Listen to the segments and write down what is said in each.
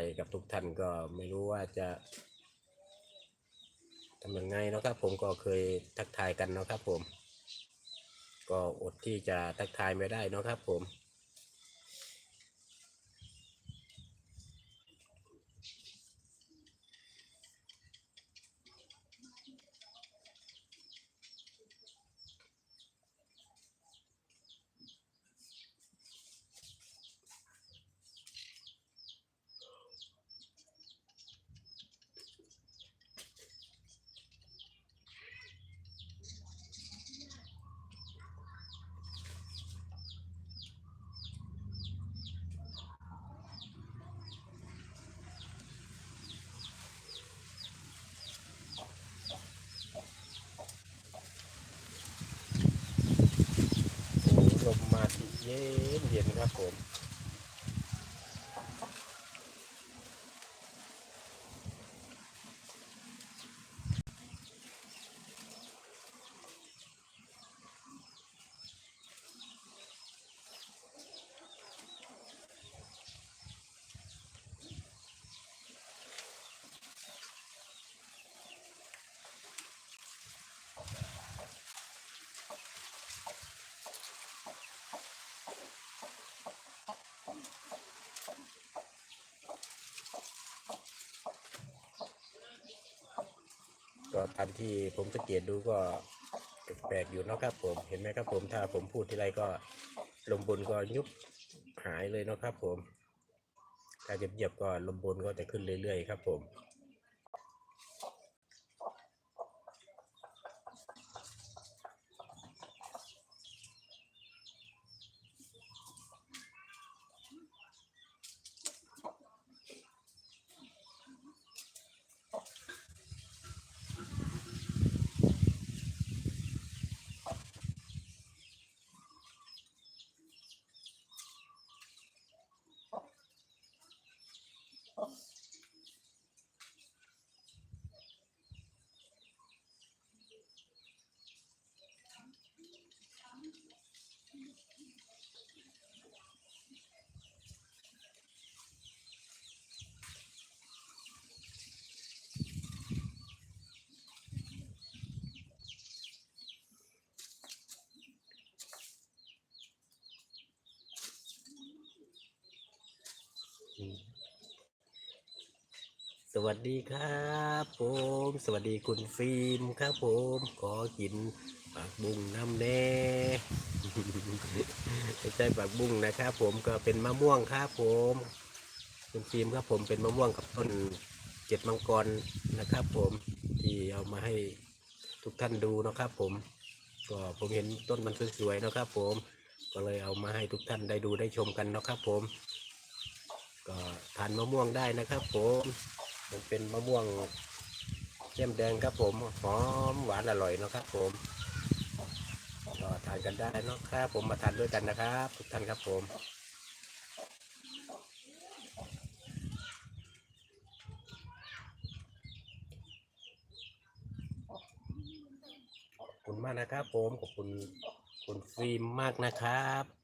ยกับทุกท่านก็ไม่รู้ว่าจะทำยังไงเนาะครับผมก็เคยทักทายกันเนาะครับผม ก็อดที่จะทักทายไม่ได้เนาะครับผม โอ้ลมมาที่เย็นเย็นครับผม ตามที่ผมสังเกตดูก็แปลกๆอยู่เนาะครับผมเห็นไหมครับผมถ้าผมพูดทีไรก็ลมบนก็ยุบหายเลยเนาะครับผมถ้าเงียบๆก็ลมบนก็จะขึ้นเรื่อยๆครับผม สวัสดีครับผม สวัสดีคุณฟิล์มครับผม ขอกินผักบุ้งน้ำแน่ไม่ใช่ผักบุ้งนะครับ ผมก็เป็นมะม่วงครับผมคุณฟิล์มครับผมเป็นมะม่วงกับต้นเจ็ดมังกรนะครับ ผมที่เอามาให้ทุกท่านดูนะครับ ผม ก็ผมเห็นต้นมันสวยๆนะครับ ผม ก็เลยเอามาให้ทุกท่านได้ดูได้ชมกันนะครับ ผม ก็ทานมะม่วงได้นะครับ ผม มันเป็นมะม่วงแก้มแดงครับผมหอมหวานอร่อยนะครับผมก็ทานกันได้นะครับผมมาทานด้วยกันนะครับ ทุกท่านครับผมขอบคุณมากนะครับผมขอบคุณคุณฟิล์มมากนะครับ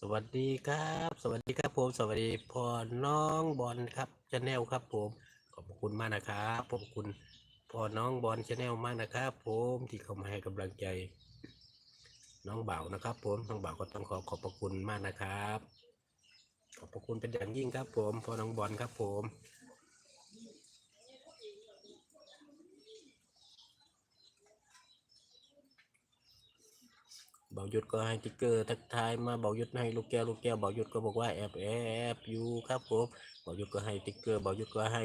สวัสดีครับ สวัสดีครับผม สวัสดีพ่อน้องบอลครับชาแนลครับผม ขอบคุณมากนะครับขอบคุณพ่อน้องบอลชาแนลมากนะครับ ผมที่เข้ามาให้กำลังใจ น้องเบ่าวนะครับ ผมน้องเบ่าวก็ต้องขอขอบพระคุณมากนะครับ ขอบพระคุณเป็นอย่างยิ่งครับ ผมพ่อน้องบอลครับ ผม บางายุทธก็ให้ติ๊กเกอร์ทักทายมาเบายุทธให้ลูกแก้วลูกแก้วเบายุทธก็บอกว่าแอบแอบอยู่ครับผมเบายุทธก็ให้ติ๊กเกอร์เบายุทธก็ให้